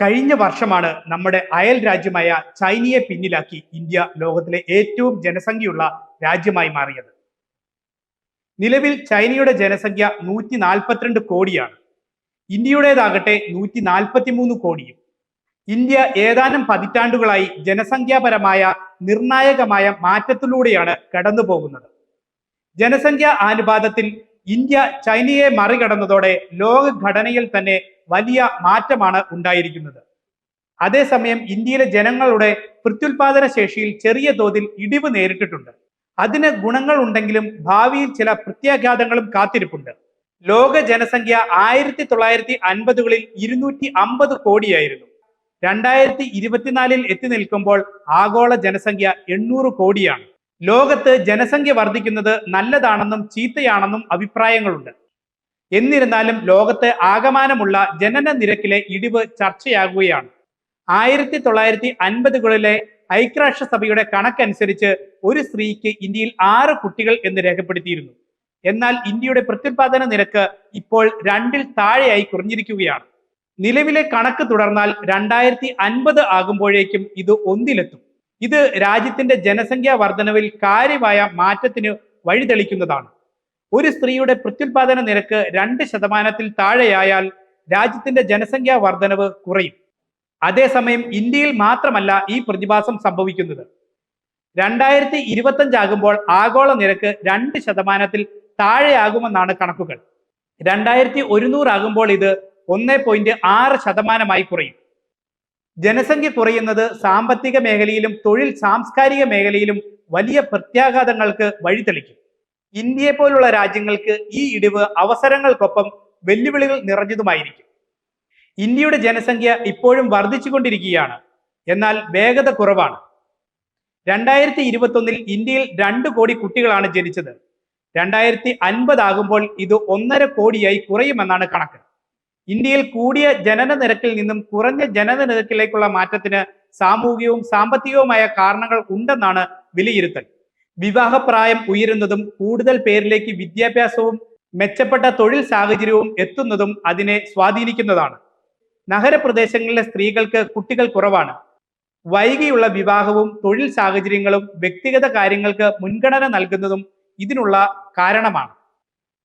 കഴിഞ്ഞ വർഷമാണ് നമ്മുടെ അയൽ രാജ്യമായ ചൈനയെ പിന്നിലാക്കി ഇന്ത്യ ലോകത്തിലെ ഏറ്റവും ജനസംഖ്യയുള്ള രാജ്യമായി മാറിയത്. നിലവിൽ ചൈനയുടെ ജനസംഖ്യ നൂറ്റി നാൽപ്പത്തിരണ്ട് കോടിയാണ്. ഇന്ത്യയുടേതാകട്ടെ നൂറ്റി നാൽപ്പത്തി മൂന്ന് കോടിയും. ഇന്ത്യ ഏതാനും പതിറ്റാണ്ടുകളായി ജനസംഖ്യാപരമായ നിർണായകമായ മാറ്റത്തിലൂടെയാണ് കടന്നു പോകുന്നത്. ജനസംഖ്യാ അനുപാതത്തിൽ ഇന്ത്യ ചൈനയെ മറികടന്നതോടെ ലോകഘടനയിൽ തന്നെ വലിയ മാറ്റമാണ് ഉണ്ടായിരിക്കുന്നത്. അതേസമയം ഇന്ത്യയിലെ ജനങ്ങളുടെ പ്രത്യുൽപാദന ശേഷിയിൽ ചെറിയ തോതിൽ ഇടിവ് നേരിട്ടിട്ടുണ്ട്. അതിന് ഗുണങ്ങൾ ഉണ്ടെങ്കിലും ഭാവിയിൽ ചില പ്രത്യാഘാതങ്ങളും കാത്തിരിപ്പുണ്ട്. ലോക ജനസംഖ്യ ആയിരത്തി തൊള്ളായിരത്തി അൻപതുകളിൽ ഇരുന്നൂറ്റി അമ്പത് കോടിയായിരുന്നു. രണ്ടായിരത്തി ഇരുപത്തിനാലിൽ എത്തി നിൽക്കുമ്പോൾ ആഗോള ജനസംഖ്യ എണ്ണൂറ് കോടിയാണ്. ലോകത്ത് ജനസംഖ്യ വർദ്ധിക്കുന്നത് നല്ലതാണെന്നും ചീത്തയാണെന്നും അഭിപ്രായങ്ങളുണ്ട്. എന്നിരുന്നാലും ലോകത്ത് ആകമാനമുള്ള ജനന നിരക്കിലെ ഇടിവ് ചർച്ചയാകുകയാണ്. ആയിരത്തി തൊള്ളായിരത്തി അൻപതുകളിലെ ഐക്യരാഷ്ട്രസഭയുടെ കണക്കനുസരിച്ച് ഒരു സ്ത്രീക്ക് ഇന്ത്യയിൽ ആറ് കുട്ടികൾ എന്ന് രേഖപ്പെടുത്തിയിരുന്നു. എന്നാൽ ഇന്ത്യയുടെ പ്രത്യുത്പാദന നിരക്ക് ഇപ്പോൾ രണ്ടിൽ താഴെയായി കുറഞ്ഞിരിക്കുകയാണ്. നിലവിലെ കണക്ക് തുടർന്നാൽ രണ്ടായിരത്തി അൻപത് ആകുമ്പോഴേക്കും ഇത് ഒന്നിലെത്തും. ഇത് രാജ്യത്തിന്റെ ജനസംഖ്യാ വർധനവിൽ കാര്യമായ മാറ്റത്തിന് വഴിതെളിക്കുന്നതാണ്. ഒരു സ്ത്രീയുടെ പ്രത്യുൽപാദന നിരക്ക് രണ്ട് ശതമാനത്തിൽ താഴെയായാൽ രാജ്യത്തിന്റെ ജനസംഖ്യാ വർധനവ് കുറയും. അതേസമയം ഇന്ത്യയിൽ മാത്രമല്ല ഈ പ്രതിഭാസം സംഭവിക്കുന്നത്. രണ്ടായിരത്തി ഇരുപത്തഞ്ചാകുമ്പോൾ ആഗോള നിരക്ക് രണ്ട് ശതമാനത്തിൽ താഴെയാകുമെന്നാണ് കണക്കുകൾ. രണ്ടായിരത്തി ഒരുന്നൂറാകുമ്പോൾ ഇത് ഒന്ന് പോയിന്റ് ആറ് ശതമാനമായി കുറയും. ജനസംഖ്യ കുറയുന്നത് സാമ്പത്തിക മേഖലയിലും തൊഴിൽ സാംസ്കാരിക മേഖലയിലും വലിയ പ്രത്യാഘാതങ്ങൾക്ക് വഴിതെളിക്കും. ഇന്ത്യയെ പോലുള്ള രാജ്യങ്ങൾക്ക് ഈ ഇടിവ് അവസരങ്ങൾക്കൊപ്പം വെല്ലുവിളികൾ നിറഞ്ഞതുമായിരിക്കും. ഇന്ത്യയുടെ ജനസംഖ്യ ഇപ്പോഴും വർദ്ധിച്ചുകൊണ്ടിരിക്കുകയാണ്. എന്നാൽ വേഗത കുറവാണ്. രണ്ടായിരത്തി ഇരുപത്തൊന്നിൽ ഇന്ത്യയിൽ രണ്ട് കോടി കുട്ടികളാണ് ജനിച്ചത്. രണ്ടായിരത്തി അൻപതാകുമ്പോൾ ഇത് ഒന്നര കോടിയായി കുറയുമെന്നാണ് കണക്ക്. ഇന്ത്യയിൽ കൂടിയ ജനന നിരക്കിൽ നിന്നും കുറഞ്ഞ ജനന നിരക്കിലേക്കുള്ള മാറ്റത്തിന് സാമൂഹികവും സാമ്പത്തികവുമായ കാരണങ്ങൾ ഉണ്ടെന്നാണ് വിലയിരുത്തൽ. വിവാഹപ്രായം ഉയരുന്നതും കൂടുതൽ പേരിലേക്ക് വിദ്യാഭ്യാസവും മെച്ചപ്പെട്ട തൊഴിൽ സാഹചര്യവും എത്തുന്നതും അതിനെ സ്വാധീനിക്കുന്നതാണ്. നഗരപ്രദേശങ്ങളിലെ സ്ത്രീകൾക്ക് കുട്ടികൾ കുറവാണ്. വൈകിയുള്ള വിവാഹവും തൊഴിൽ സാഹചര്യങ്ങളും വ്യക്തിഗത കാര്യങ്ങൾക്ക് മുൻഗണന നൽകുന്നതും ഇതിനുള്ള കാരണമാണ്.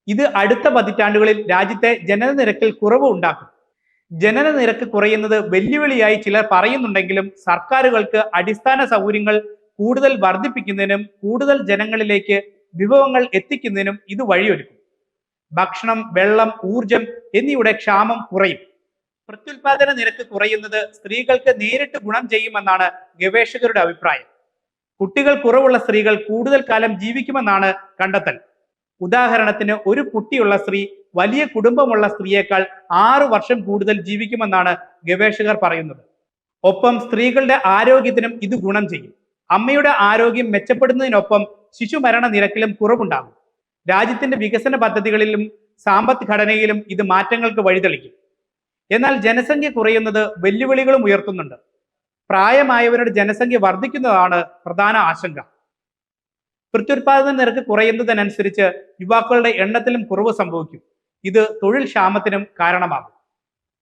ഇത് അടുത്ത പതിറ്റാണ്ടുകളിൽ രാജ്യത്തെ ജനന നിരക്കിൽ കുറവ് ഉണ്ടാക്കും. ജനന നിരക്ക് കുറയുന്നത് വെല്ലുവിളിയായി ചിലർ പറയുന്നുണ്ടെങ്കിലും സർക്കാരുകൾക്ക് അടിസ്ഥാന സൗകര്യങ്ങൾ കൂടുതൽ വർദ്ധിപ്പിക്കുന്നതിനും കൂടുതൽ ജനങ്ങളിലേക്ക് വിഭവങ്ങൾ എത്തിക്കുന്നതിനും ഇത് വഴിയൊരുക്കും. ഭക്ഷണം വെള്ളം ഊർജം എന്നിവയുടെ ക്ഷാമം കുറയും. പ്രത്യുൽപാദന നിരക്ക് കുറയുന്നത് സ്ത്രീകൾക്ക് നേരിട്ട് ഗുണം ചെയ്യുമെന്നാണ് ഗവേഷകരുടെ അഭിപ്രായം. കുട്ടികൾ കുറവുള്ള സ്ത്രീകൾ കൂടുതൽ കാലം ജീവിക്കുമെന്നാണ് കണ്ടെത്തൽ. ഉദാഹരണത്തിന് ഒരു കുട്ടിയുള്ള സ്ത്രീ വലിയ കുടുംബമുള്ള സ്ത്രീയേക്കാൾ ആറു വർഷം കൂടുതൽ ജീവിക്കുമെന്നാണ് ഗവേഷകർ പറയുന്നത്. ഒപ്പം സ്ത്രീകളുടെ ആരോഗ്യത്തിനും ഇത് ഗുണം ചെയ്യും. അമ്മയുടെ ആരോഗ്യം മെച്ചപ്പെടുന്നതിനൊപ്പം ശിശുമരണ നിരക്കിലും കുറവുണ്ടാകും. രാജ്യത്തിന്റെ വികസന പദ്ധതികളിലും സാമ്പത്തിക ഘടനയിലും ഇത് മാറ്റങ്ങൾക്ക് വഴിതെളിക്കും. എന്നാൽ ജനസംഖ്യ കുറയുന്നത് വെല്ലുവിളികളും ഉയർത്തുന്നുണ്ട്. പ്രായമായവരുടെ ജനസംഖ്യ വർദ്ധിക്കുന്നതാണ് പ്രധാന ആശങ്ക. പ്രത്യുത്പാദന നിരക്ക് കുറയുന്നതിനനുസരിച്ച് യുവാക്കളുടെ എണ്ണത്തിലും കുറവ് സംഭവിക്കും. ഇത് തൊഴിൽ ക്ഷാമത്തിനും കാരണമാകും.